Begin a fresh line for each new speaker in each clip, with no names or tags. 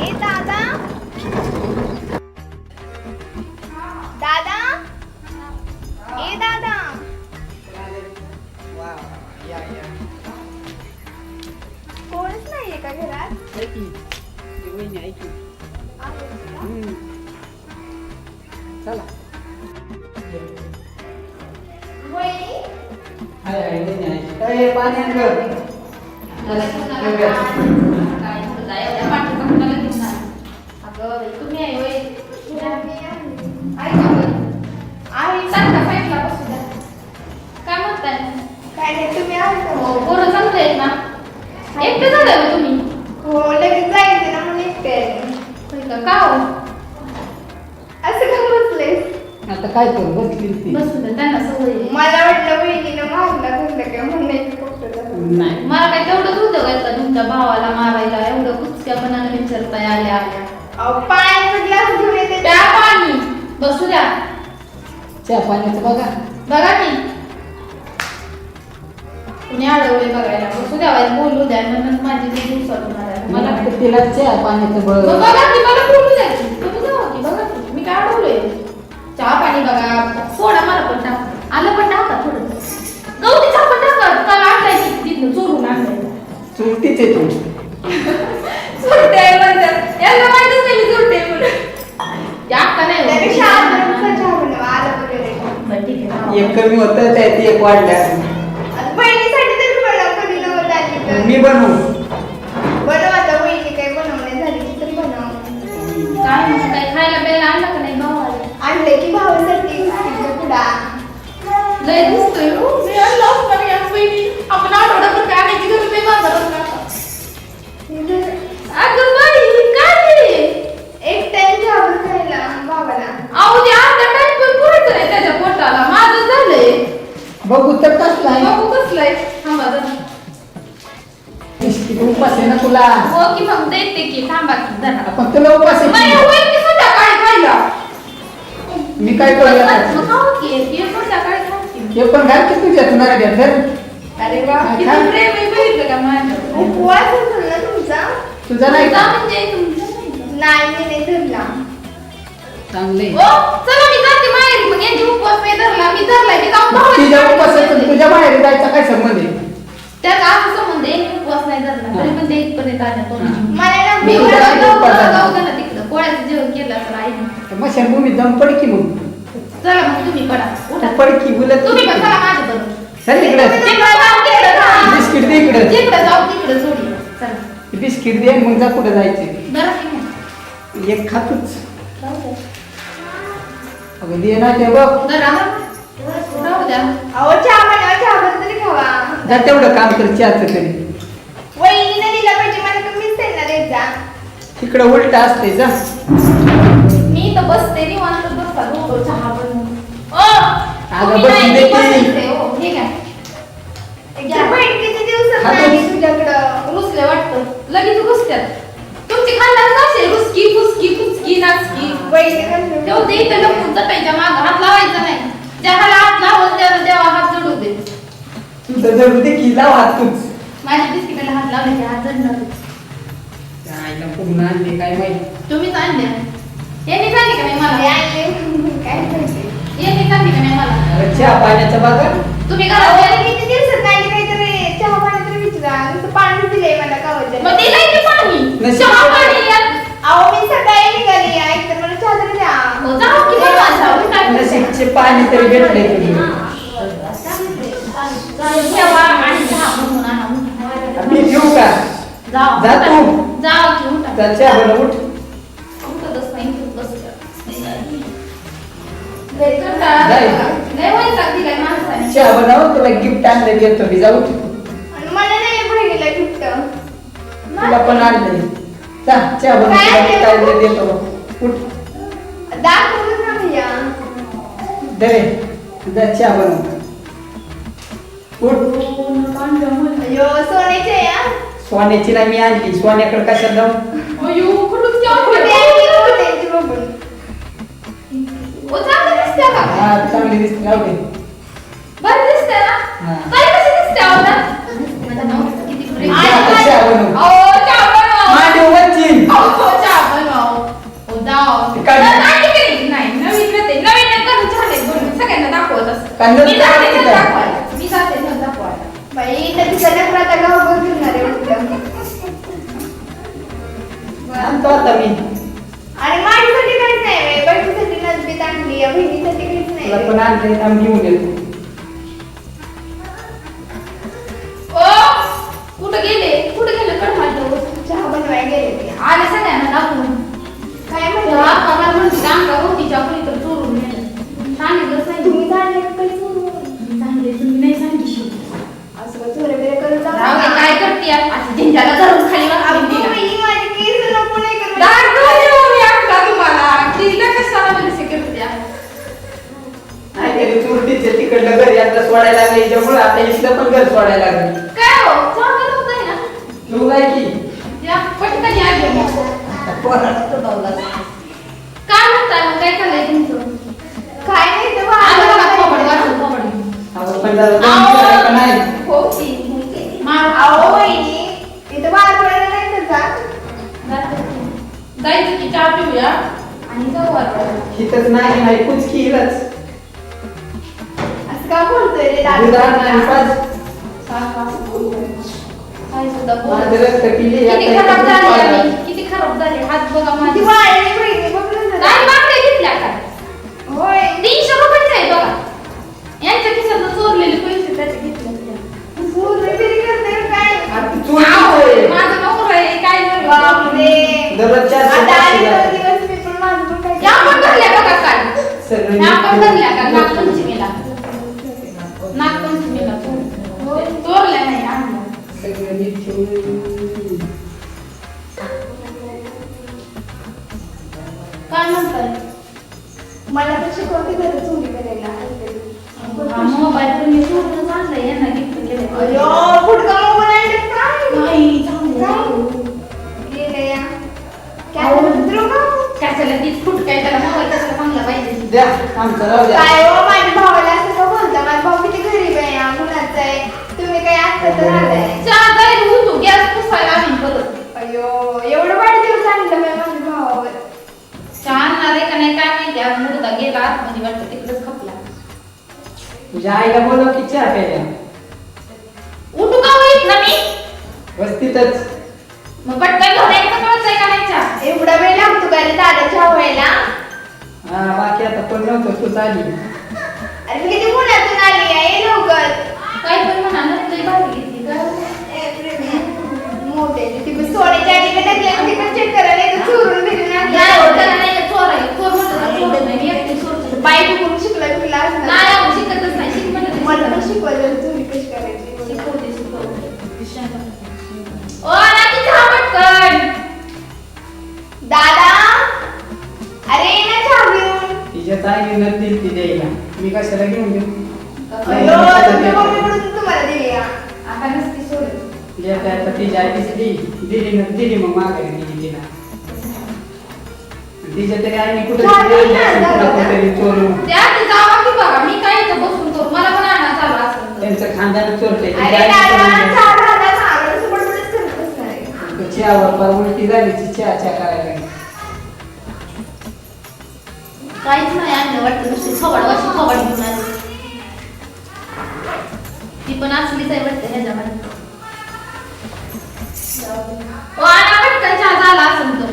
ए दादा? दादा? ए दादा? कोणच नाहीये का घरात? आहे का?
चला.
वहिनी?
काय पाणी आण गं.
काय नाही तुम्ही आले का? हो लगेच जायचं ना म्हणून एकटे आले. असं का बसले?
आता काय करू बसली ती
मला वाटलं बहिणीनं मारला धरलं काय एक फक्त झालं.
नाही.
मला काय तेवढंच होतं का तुमच्या भावाला मारायला? एवढं कुचक्यापणाने विचारताय आल्या आल्या.
अहो, पाण्याचा ग्लास घेऊन येते.
प्या पाणी. बसू द्या.
चहा पाण्याचं बघा.
बघा की. कुणी अडवले बघायला? बसू द्या वाईट बोलू द्या. म्हणून माझी ती दिवसातून आल्या. मला
मला तिला चहा पाण्याचं
मग
बघ
बघा की मला बोलू द्या की. तुम्ही जावा की बघा की. मी काय अडवलंय चहा पाणी बघा. सोडा मला पण टाका. आलं पण टाका थोडं. गवती चहा पण टाका. काल आणलाय तिथनं चोरून आणलाय.
चुलतीच आहे तू
सुरते आहे म्हणतात यांना माहितच नाही मी सुरते आहे म्हणून या अक्का नाही
त्यापेक्षा
हो.
आजपर्यंत चहा बनवा, आलं वगैरे.
बरं, ठीक आहे जाऊ.
एक कमी होतं त्या ती एक वाढल्या
आता बहिणीसाठी तरी बनव, कधी नव्हतं आली तर.
मी बनवू
बनव आता, वहिनी काही बनवणे झाली की तरी बनव.
काय म्हणतो, काय खायला प्यायला आणलं का नाही भावाला
आणले की भावासाठी बिस्किटचा पुडा.
लय दिसतोय हो मी आणलं याच बहिणी आपण आठवड्याभर काय आणायची गरज नाही बाजारात ना आता. अगं बाई काय रे
एक टाइम चहा खायला भावाला
अहो ते अर्धा टाइम पण पुरायचं नाही त्याच्या पोटाला माझं झालंय
बघू तर कसला आहे?
बघू कसलंय थांबा जरा.
उपास आहे ना तुला?
हो की मग देते की थांबा की जरा
आपण तुला उपास आहे
होईल की? संध्याकाळी खायला?
मी काय करूया
मग खाऊ की हे संध्याकाळी खाऊ की?
हे पण घाल की तुझ्या तुला द्या धर.
अरे वा
किती प्रेम आहे बघितलं का माझ्यावर?
उपवास असेल ना तुमचा?
तुझा नाही
तुमचा
का?
म्हणजे तुमचा नाही का?
नाही मी नाही धरला.
चांगले
ओ, चला मी जाते माहेरी मग यांची उपवास नाही धरला मी धरलाय मी जाऊन भावाची
तुझ्या
गाडी
उपास
घेऊन येते.
तुझ्या बाहेर जायचा काय संबंध आहे?
त्यात असं संबंध आहे, यांनी उपवास नाही धरला तरी पण ते इथपर्यंत आल्या तोंडाची.
मला ना
मी जाऊ-
उपवास
दे ना तिकडं. पोळ्याचं जेवण केलं असेल आईने
मग शंभू मी दम पड की मग?
चला मग तुम्ही पडा. उठा.
पड की बोलत
तुम्ही पण चला तिकडं जाऊ तिकडं जा.
बिस्किट दे इकडे.
तिकडं जाऊ तिकडं जोडी चला.
बिस्किट दे मग जा कुठे जायचे.
जरा की.
एक खातूच. अगं दे ना ते बघ.
अहो चहा बनवा चहा बनवा तरी खावा.
जा तेवढं काम कर चहाचं तरी.
वहिनीने दिला पाहिजे मला तुम्हीच त्यांना देत जा.
तिकडं उलट असते जा.
मी तर बसते निवांत बसता दोघं चहा बनवून ओ तुम्ही
बसून
नाही,
दे
मी
की.
बसायचंय, हो,
बहीण किती दिवसात
खातोच.
आली तुझ्याकडं?
रुसले वाटतं. लगेच रुसत्यात. तुमची खानदार कसे रुसकी फुसकी फुसकी नाचकी
म्हणून
ठेवते इथं लपून जपायच्या मागं हात लावायचा नाही ज्याला हात लावल त्याला देवा हात जोडू दे
तुझं जरूर दे की लाव हात तूच
माझ्या बिस्किटाला हात लावले की हात जडणार
त्या आईला पूर्ण आणले काय माहिती
तुम्हीच आणल्या यांनी सांगितलं का नाही
मी
मला
आणले काय
यांनी का नाही मला
अगं चहा पाण्याचं बघा
तुम्ही घरात
किती दिवसात आली काहीतरी चहा पाणी तरी विचारा नुसतं पाणी दिलंय मला गावाच्या
मग दिलंय पाणी. चहा
मी निघाली ऐक तर मला चहा तरी द्या
हो, जाऊ की बाबा, जाऊ. काय?
नशीबचे पाणी तरी भेटले तुझे
ठेवा आणि चहा बनवून आणा.
मी घेऊ का?
जाऊ.
जा तू.
जाऊ की उठा.
जा चहा बनव उठ.
उठतच नाही,
चहा तुला गिफ्ट आणलं देतो मी. जाऊ
आणि मला नाही बहिणीला गिफ्ट
तुला पण आणलंय. जा चहा बनव तुला? आणलं देतो? उठ
दाखवून ना भैया
दे जा चहा बनव. उठ
अयो सोन्याचे या.
सोन्याची नाही मी आणली. सोन्याकडे कशाला जाऊ?
अयो कुठून
कुठे
चांगलं
हा दिसते. जाऊ कांदा
मी जाते
किती आहे?
दाखवायला मी जाते ना दाखवायला
बाई तर तिच्या लेकराचा गाव बघणार आहे.
आणतो आता मी
आणि माझ्यासाठी काहीच नाही बाई. बहिणीसाठी नसबीत आणली या बहिणीसाठी काहीच नाही
तुला पण आणलंय थांब घेऊन येतो तिकडलं घरी आता सोडायला लागलं याच्यामुळे आता इथलं पण घर सोडायला लागलं.
काय हो? चांगलं होतंय ना?
तू काय की?
या पटकन या घेऊन. काय म्हणताय मग काय चाललंय तुमचं?
काय नाही
आलं बघा कोबड कोबड
पण का नाही.
हो की.
मार.
वहिनी, पडायला नाही तर जा.
जायचं की चहा पिऊया? आणि जाऊ आता
हिथंच नाही नाही कुचकी हिलाच पिली
किती खराब झाले. किती खराब झाले. हात बघा
द्या आमचं राहू द्या.
काय हो माझ्या भावाला असं का बोलता माझा भाऊ किती गरीब आहे या गुणाचा आहे. तुम्ही काय आता तर आलाय
चहा जाईल होतो गॅस पुसायला आम्ही परत.
अयो एवढं वाईट दिवस आणलं मी माझ्या भावावर.
चहा आणणार आहे का नाही काय माहिती. आज मुर्दा गेला आतमध्ये वाटतं तिकडेच खपला.
तुझ्या आईला बोलव की चहा प्यायला.
उठू का होईत ना मी?
वस्तीतच.
मग पटकन घेऊन यायचं कळतंय का नाही चहा?
एवढा वेळ लागतो का रे दादाच्या व्हायला
हा बाकी आता कोण नव्हतं तू आली
अरे मी किती पुण्यातून आली आहे लवकर.
न
दिली ती द्यायला. मी कशाला घेऊन
सोड
येत आता तिच्या आई तिची दिली दिली न दिली मग मागे दिली तिला. तिच्या तरी आईने कुठं. कुठेतरी चोरून
काय.
त्यांचं खानदान चोरते
अरे दादा चहा झाला सांगा सुबडबडच करत
काहीच नाही आणलं वाटतं नुसती खवड अशी खवड घेऊन आली. ती पण असलीच आहे वाटतं आणा पटकन चहा झाला असेल तर.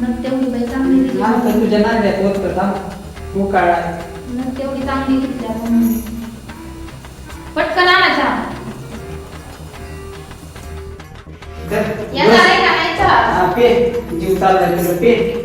नग तेवढी बाई चांगली दिली.
तर तुझ्या नांद्यात होतं थांब उकाळा.
नग तेवढी चांगली घेतल्या पटकन आणा चहा. येणार आहे का? नाही चहा.
हा पे. जीव चालला तुला पे.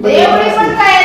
एवढी पण
काय